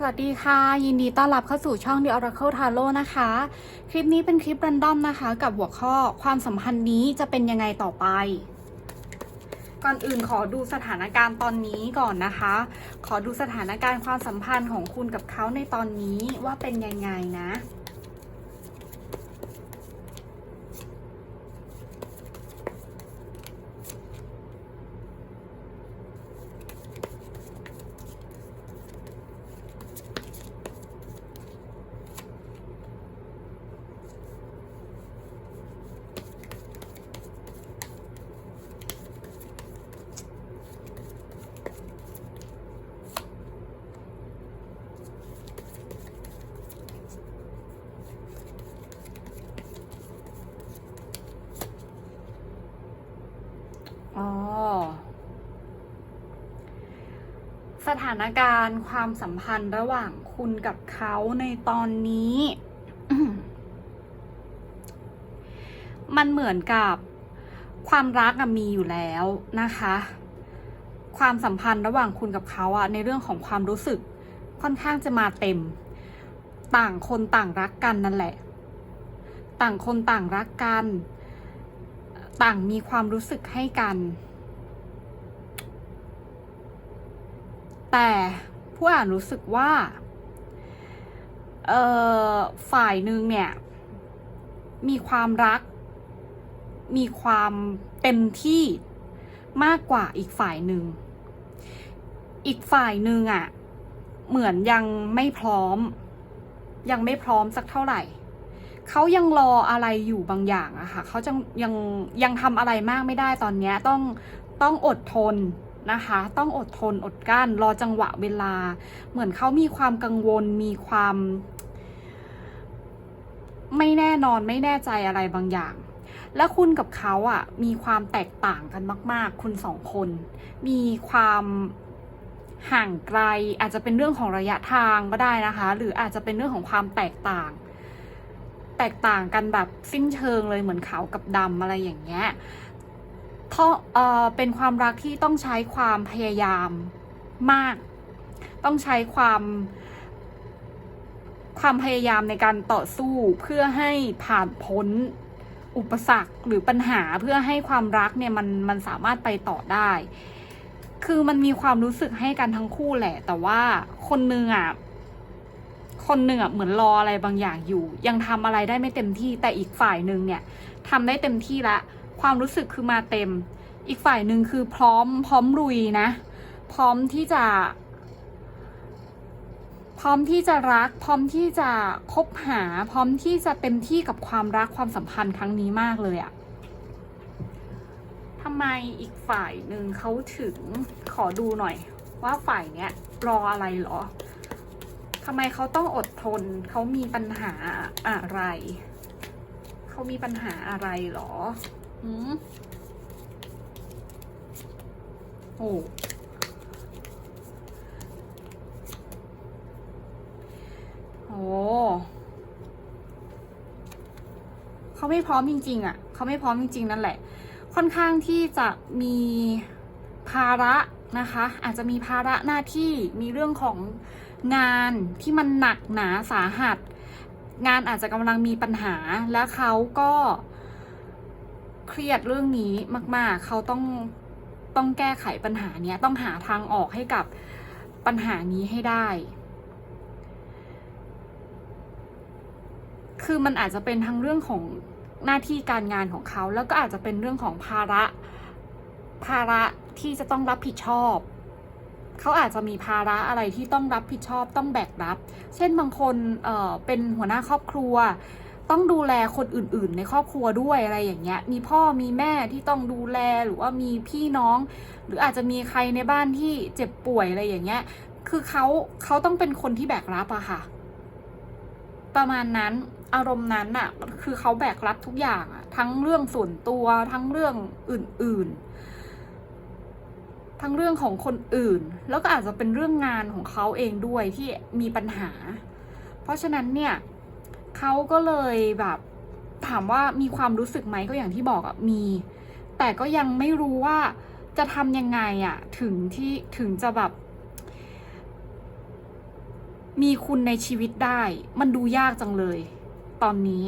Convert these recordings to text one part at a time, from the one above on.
สวัสดีค่ะ ยินดีต้อนรับเข้าสู่ช่อง The Oracle Tarot นะคะ คลิปนี้เป็นคลิปรันดอมนะคะ กับหัวข้อความสัมพันธ์นี้จะเป็นยังไงต่อไป ก่อนอื่นขอดูสถานการณ์ตอนนี้ก่อนนะคะ ขอดูสถานการณ์ความสัมพันธ์ของคุณกับเขาในตอนนี้ว่าเป็นยังไงนะ อ๋อ สถานการณ์ความสัมพันธ์ระหว่างคุณกับเขาในตอนนี้ มันเหมือนกับความรักมีอยู่แล้วนะคะ ความสัมพันธ์ระหว่างคุณกับเขาอะในเรื่องของความรู้สึกค่อนข้างจะมาเต็ม ต่างคนต่างรักกันนั่นแหละ ต่างคนต่างรักกัน ต่างมีความรู้สึกให้กัน แต่ผู้อ่านรู้สึกว่าเอ่อฝ่ายหนึ่งเนี่ย มีความรัก มีความเต็มที่มากกว่าอีกฝ่ายหนึ่ง อีกฝ่ายหนึ่งอะ่ะ เหมือนยังไม่พร้อม ยังไม่พร้อมสักเท่าไหร่ เขายังรออะไรอยู่บางอย่างอะค่ะ เขาจะยังยังทำอะไรมากไม่ได้ตอนนี้ต้องต้องอดทน นะคะ ต้องอดทนอดกั้น รอจังหวะเวลา เหมือนเขามีความกังวลมีความ ไม่แน่นอนไม่แน่ใจอะไรบางอย่าง และคุณกับเขาอะ มีความแตกต่างกันมาก ๆ คุณสองคน มีความห่างไกลอาจจะเป็นเรื่องของระยะทางก็ได้นะคะ หรืออาจจะเป็นเรื่องของความแตกต่าง แตกต่างกันแบบสิ้นเชิงเลยเหมือนขาวกับดำอะไรอย่างเงี้ย เพราะเอ่อเป็นความรักที่ต้องใช้ความพยายามมาก ต้องใช้ความความพยายามในการต่อสู้เพื่อให้ผ่านพ้นอุปสรรคหรือปัญหาเพื่อให้ความรักเนี่ยมันมันสามารถไปต่อได้ คือมันมีความรู้สึกให้กันทั้งคู่แหละ แต่ว่าคนนึงอะคนหนึ่งอะเหมือนรออะไรบางอย่างอยู่ ยังทำอะไรได้ไม่เต็มที่แต่อีกฝ่ายหนึ่งเนี่ยทำได้เต็มที่ละ ความรู้สึกคือมาเต็ม อีกฝ่ายหนึ่งคือพร้อมพร้อมลุยนะ พร้อมที่จะ พร้อมที่จะรัก พร้อมที่จะคบหา พร้อมที่จะเต็มที่กับความรักความสัมพันธ์ครั้งนี้มากเลยอะทำไมอีกฝ่ายหนึ่งเขาถึงขอดูหน่อย ว่าฝ่ายเนี้ยรออะไรเหรอทำไมเขาต้องอดทนเขามีปัญหาอะไร เขามีปัญหาอะไรหรอ หืมโอ้โหเขาไม่พร้อมจริง ๆ อะ เขาไม่พร้อมจริง ๆ นั่นแหละ ค่อนข้างที่จะมีภาระนะคะ อาจจะมีภาระหน้าที่ มีเรื่องของงานที่มันหนักหนาสาหัส งานอาจจะกำลังมีปัญหา และเขาก็ เครียดเรื่องนี้มาก ๆ เขาต้องต้องแก้ไขปัญหาเนี้ยต้องหาทางออกให้กับปัญหานี้ให้ได้ คือมันอาจจะเป็นทั้งเรื่องของหน้าที่การงานของเขา แล้วก็อาจจะเป็นเรื่องของภาระภาระที่จะต้องรับผิดชอบ เขาอาจจะมีภาระอะไรที่ต้องรับผิดชอบต้องแบกรับ เช่นบางคนเอ่อเป็นหัวหน้าครอบครัว ต้องดูแลคนอื่นๆ ในครอบครัวด้วยอะไรอย่างเงี้ย มีพ่อมีแม่ที่ต้องดูแลหรือว่ามีพี่น้อง หรืออาจจะมีใครในบ้านที่เจ็บป่วยอะไรอย่างเงี้ย คือเขาเขาต้องเป็นคนที่แบกรับอะค่ะ ประมาณนั้นอารมณ์นั้นอะคือเขาแบกรับทุกอย่างอะทั้งเรื่องส่วนตัวทั้งเรื่องอื่น ๆ ทั้งเรื่องของคนอื่น แล้วก็อาจจะเป็นเรื่องงานของเขาเองด้วยที่มีปัญหา เพราะฉะนั้นเนี่ย เขาก็เลยแบบถามว่ามีความรู้สึกไหมก็อย่างที่บอกอะมี แต่ก็ยังไม่รู้ว่าจะทำยังไงอะถึงที่ถึงจะแบบ มีคุณในชีวิตได้ มันดูยากจังเลย ตอนนี้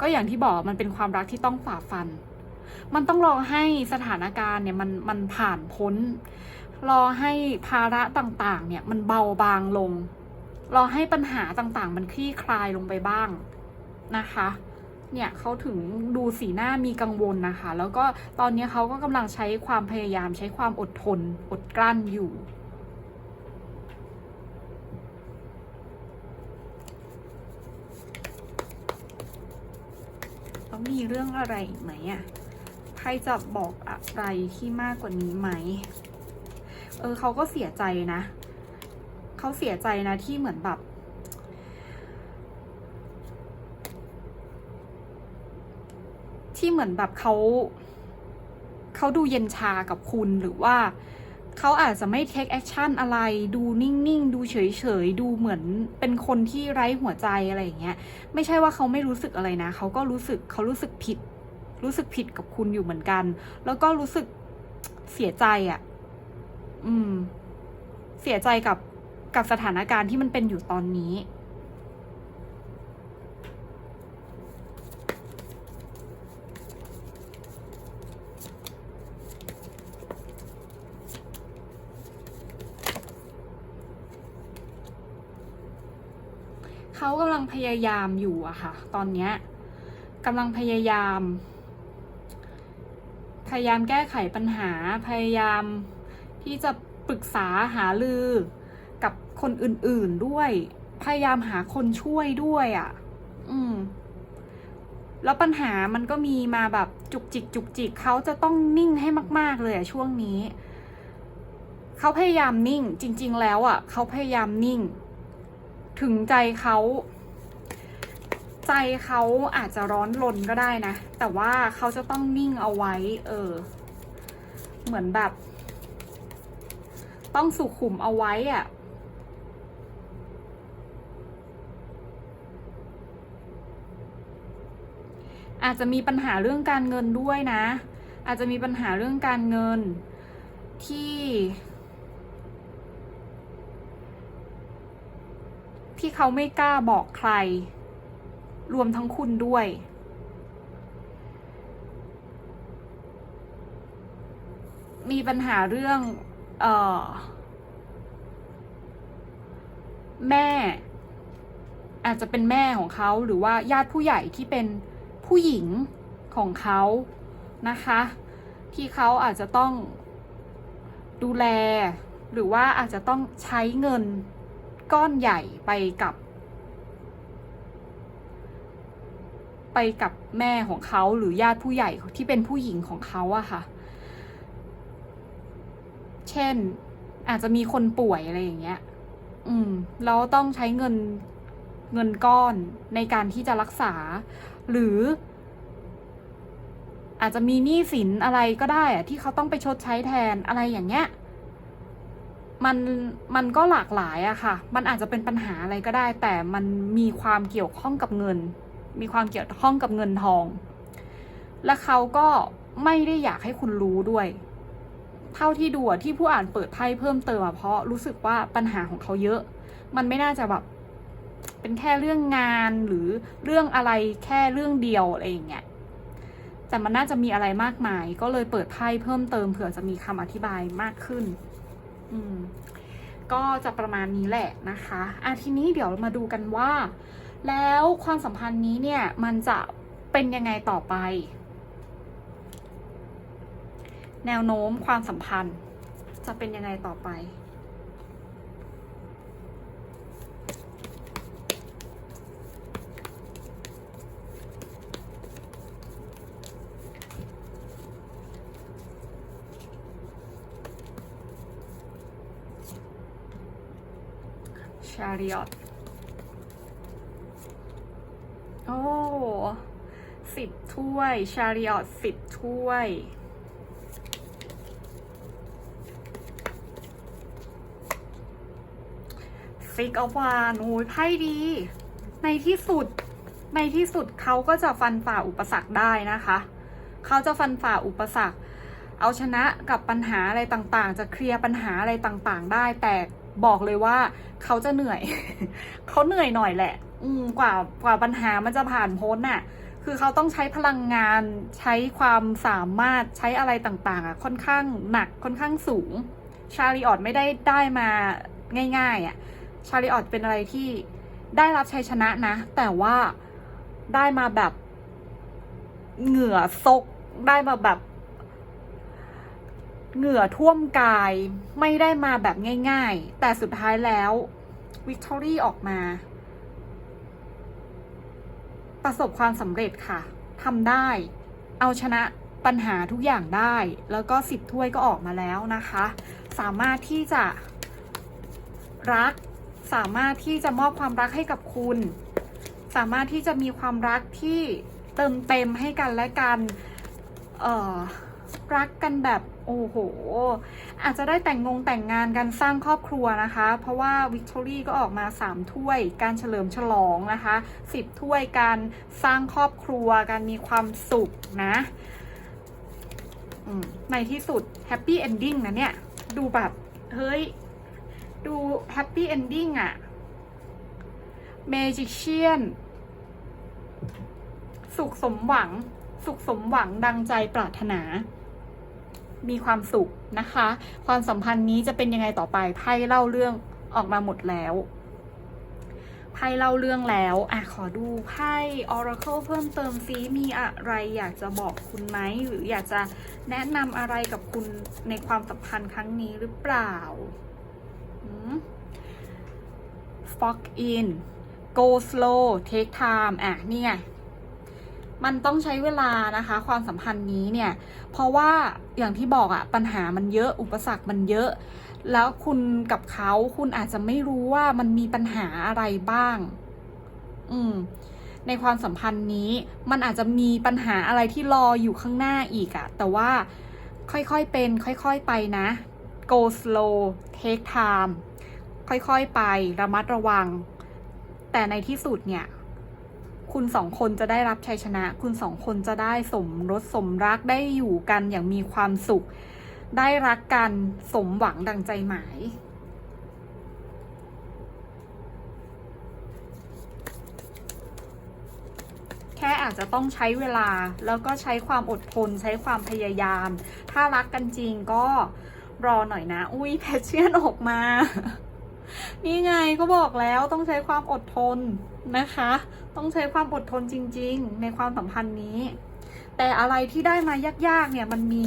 ก็อย่างที่บอกมันเป็นความรักที่ต้องฝ่าฟัน มันต้องรอให้สถานการณ์เนี่ยมันมันผ่านพ้น รอให้ภาระต่างๆ เนี่ยมันเบาบางลง รอให้ปัญหาต่างๆ มันคลี่คลายลงไปบ้าง นะคะ เนี่ยเขาถึงดูสีหน้ามีกังวลนะคะ แล้วก็ตอนนี้เขาก็กำลังใช้ความพยายามใช้ความอดทน อดกลั้นอยู่แล้วมีเรื่องอะไรอีกไหมอะ่ะใครจะบอกอะไรที่มากกว่านี้ไหม เออเขาก็เสียใจนะ เขาเสียใจนะที่เหมือนแบบ ที่เหมือนแบบเขาเขาดูเย็นชากับคุณหรือว่าเขาอาจจะไม่เทคแอคชั่นอะไร ดูนิ่ง ๆ ดูเฉย ๆ ดูเหมือนเป็นคนที่ไร้หัวใจอะไรอย่างเงี้ย ไม่ใช่ว่าเขาไม่รู้สึกอะไรนะ เขาก็รู้สึกเขารู้สึกผิด รู้สึกผิดกับคุณอยู่เหมือนกัน แล้วก็รู้สึกเสียใจอะ่ะ อืม เสียใจกับกับสถานการณ์ที่มันเป็นอยู่ตอนนี้ เขากำลังพยายามอยู่อะค่ะ ตอนเนี้ยกำลังพยายาม พยายามแก้ไขปัญหา พยายามที่จะปรึกษาหาลือกับคนอื่นๆด้วย พยายามหาคนช่วยด้วยอะ่ะ อืม แล้วปัญหามันก็มีมาแบบจุกจิกจุกจิกเขาจะต้องนิ่งให้มาก ๆ เลยอะช่วงนี้ เขาพยายามนิ่ง จริง ๆ แล้วอะ่ะเขาพยายามนิ่ง ถึงใจเขา ใจเขาอาจจะร้อนรนก็ได้นะ แต่ว่าเขาจะต้องนิ่งเอาไว้ เออ เหมือนแบบ ต้องสุขุมเอาไว้อะอาจจะมีปัญหาเรื่องการเงินด้วยนะ อาจจะมีปัญหาเรื่องการเงินที่ ที่เขาไม่กล้าบอกใคร รวมทั้งคุณด้วย มีปัญหาเรื่องออแม่ อาจจะเป็นแม่ของเขาหรือว่าญาติผู้ใหญ่ที่เป็นผู้หญิงของเขานะคะ ที่เขาอาจจะต้องดูแล หรือว่าอาจจะต้องใช้เงิน ก้อนใหญ่ไปกับ ไปกับแม่ของเขาหรือญาติผู้ใหญ่ที่เป็นผู้หญิงของเขาอะค่ะ เช่นอาจจะมีคนป่วยอะไรอย่างเงี้ย อืมแล้วต้องใช้เงินเงินก้อนในการที่จะรักษา หรือ อาจจะมีหนี้สินอะไรก็ได้อะที่เขาต้องไปชดใช้แทนอะไรอย่างเงี้ย มันมันก็หลากหลายอะค่ะ มันอาจจะเป็นปัญหาอะไรก็ได้ แต่มันมีความเกี่ยวข้องกับเงิน มีความเกี่ยวข้องกับเงินทอง และเขาก็ไม่ได้อยากให้คุณรู้ด้วย เท่าที่ดูที่ผู้อ่านเปิดไพ่เพิ่มเติมอะเพราะรู้สึกว่าปัญหาของเขาเยอะ มันไม่น่าจะแบบเป็นแค่เรื่องงานหรือเรื่องอะไรแค่เรื่องเดียวอะไรอย่างเงี้ยแต่มันน่าจะมีอะไรมากมาย ก็เลยเปิดไพ่เพิ่มเติมเผื่อจะมีคำอธิบายมากขึ้น อืม ก็จะประมาณนี้แหละนะคะอะทีนี้เดี๋ยวมาดูกันว่า แล้วความสัมพันธ์นี้เนี่ยมันจะเป็นยังไงต่อไป แนวโน้มความสัมพันธ์จะเป็นยังไงต่อไป ชาริอตโอ้สิบถ้วย ชาริออตสิบถ้วยฟิกอวานโอ้ยไพ่ดี ในที่สุด ในที่สุดเขาก็จะฟันฝ่าอุปสรรคได้นะคะ เขาจะฟันฝ่าอุปสรรค เอาชนะกับปัญหาอะไรต่างๆ จะเคลียร์ปัญหาอะไรต่างๆ ได้ แต่ บอกเลยว่าเขาจะเหนื่อย เขาเหนื่อยหน่อยแหละ อืมกว่ากว่าปัญหามันจะผ่านพ้นน่ะ คือเขาต้องใช้พลังงานใช้ความสามารถใช้อะไรต่างๆ อะ ค่อนข้างหนักค่อนข้างสูง ชาลีออตไม่ได้ได้มาง่าย ๆ อะ ชาลีออตเป็นอะไรที่ได้รับชัยชนะนะ แต่ว่าได้มาแบบเหงื่อซกได้มาแบบ เหงื่อท่วมกายไม่ได้มาแบบง่าย ๆ แต่สุดท้ายแล้ววิกตอรี่ออกมา ประสบความสำเร็จค่ะทำได้ เอาชนะปัญหาทุกอย่างได้ แล้วก็สิบถ้วยก็ออกมาแล้วนะคะ สามารถที่จะรัก สามารถที่จะมอบความรักให้กับคุณ สามารถที่จะมีความรักที่เติมเต็มให้กันและกัน เอ่อ รักกันแบบโอ้โห อาจจะได้แต่งงงแต่งงานกันสร้างครอบครัวนะคะ เพราะว่าวิกตอรี่ก็ออกมา 3 ถ้วย การเฉลิมฉลองนะคะ 10 ถ้วยการสร้างครอบครัวการมีความสุขนะในที่สุดแฮปปี้เอนดิ้งนะเนี่ย ดูแบบ เฮ้ย ดูแฮปปี้เอนดิ้งอะเมจิเชียนสุขสมหวัง สุขสมหวังดังใจปรารถนา มีความสุขนะคะ ความสัมพันธ์นี้จะเป็นยังไงต่อไปไพ่เล่าเรื่องออกมาหมดแล้วไพ่เล่าเรื่องแล้วอะขอดูไพ่ Oracle เพิ่มเติมซิมีอะไรอยากจะบอกคุณไหมหรืออยากจะแนะนำอะไรกับคุณในความสัมพันธ์ครั้งนี้หรือเปล่า Fog in go slow take time อะนี่ไง มันต้องใช้เวลานะคะ ความสัมพันธ์นี้เนี่ย เพราะว่าอย่างที่บอกอะปัญหามันเยอะอุปสรรคมันเยอะ แล้วคุณกับเขาคุณอาจจะไม่รู้ว่ามันมีปัญหาอะไรบ้าง อืม ในความสัมพันธ์นี้ มันอาจจะมีปัญหาอะไรที่รออยู่ข้างหน้าอีกอะแต่ว่าค่อยๆเป็น ค่อยๆไปนะ go slow take time ค่อยๆไประมัดระวัง แต่ในที่สุดเนี่ย คุณสองคนจะได้รับชัยชนะ คุณสองคนจะได้สมรสสมรักได้อยู่กันอย่างมีความสุข ได้รักกันสมหวังดังใจหมาย แค่อาจจะต้องใช้เวลาแล้วก็ใช้ความอดทน ใช้ความพยายาม ถ้ารักกันจริงก็รอหน่อยนะ อุ้ยแพชเชียนออกมานี่ไงก็บอกแล้วต้องใช้ความอดทนนะคะ ต้องใช้ความอดทนจริง ๆ ในความสัมพันธ์นี้ แต่อะไรที่ได้มายากๆเนี่ยมันมี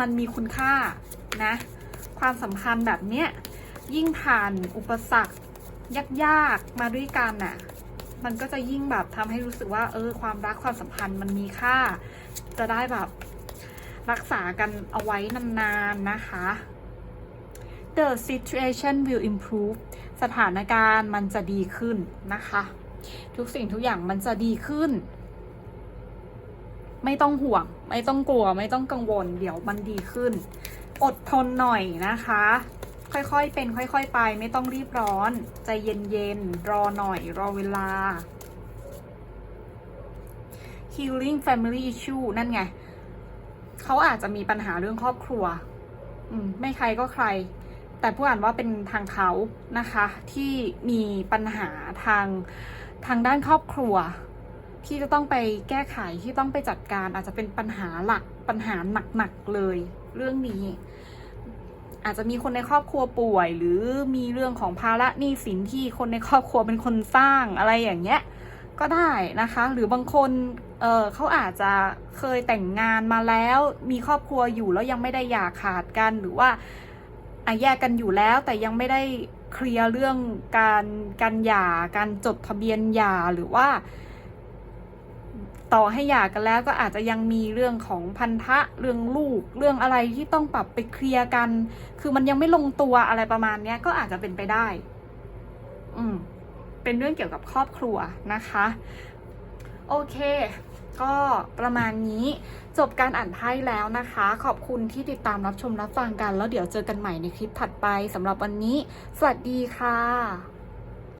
มันมีคุณค่านะ ความสัมพันธ์แบบเนี้ยยิ่งผ่านอุปสรรคยากๆมาด้วยกันน่ะ มันก็จะยิ่งแบบทำให้รู้สึกว่า เออ ความรักความสัมพันธ์มันมีค่า จะได้แบบรักษากันเอาไว้นานๆนะคะ The situation will improve สถานการณ์มันจะดีขึ้นนะคะ ทุกสิ่งทุกอย่างมันจะดีขึ้น ไม่ต้องห่วง ไม่ต้องกลัว ไม่ต้องกังวล เดี๋ยวมันดีขึ้น อดทนหน่อยนะคะ ค่อยๆเป็น ค่อย ๆ ไป ไม่ต้องรีบร้อน ใจเย็นๆรอหน่อย รอเวลา healing family issue นั่นไง เขาอาจจะมีปัญหาเรื่องครอบครัว อืม ไม่ใครก็ใคร แต่ผู้อ่านว่าเป็นทางเขานะคะ ที่มีปัญหาทาง ทางด้านครอบครัว ที่จะต้องไปแก้ไขที่ต้องไปจัดการ อาจจะเป็นปัญหาหลักปัญหาหนักๆเลย เรื่องนี้ อาจจะมีคนในครอบครัวป่วย หรือมีเรื่องของภาระหนี้สินที่คนในครอบครัวเป็นคนสร้างอะไรอย่างเงี้ยก็ได้นะคะ หรือบางคนเออเขาอาจจะเคยแต่งงานมาแล้ว มีครอบครัวอยู่แล้วยังไม่ได้หย่าขาดกัน หรือว่าอแยกกันอยู่แล้วแต่ยังไม่ได้ เคลียร์เรื่องการการหย่าการจดทะเบียนหย่าหรือว่า ต่อให้หย่ากันแล้วก็อาจจะยังมีเรื่องของพันธะเรื่องลูก เรื่องอะไรที่ต้องปรับไปเคลียร์กัน คือมันยังไม่ลงตัวอะไรประมาณเนี้ยก็อาจจะเป็นไปได้ อืม เป็นเรื่องเกี่ยวกับครอบครัวนะคะ โอเค ก็ประมาณนี้ จบการอ่านไพ่แล้วนะคะ ขอบคุณที่ติดตามรับชมรับฟังกัน แล้วเดี๋ยวเจอกันใหม่ในคลิปถัดไปสำหรับวันนี้ สวัสดีค่ะ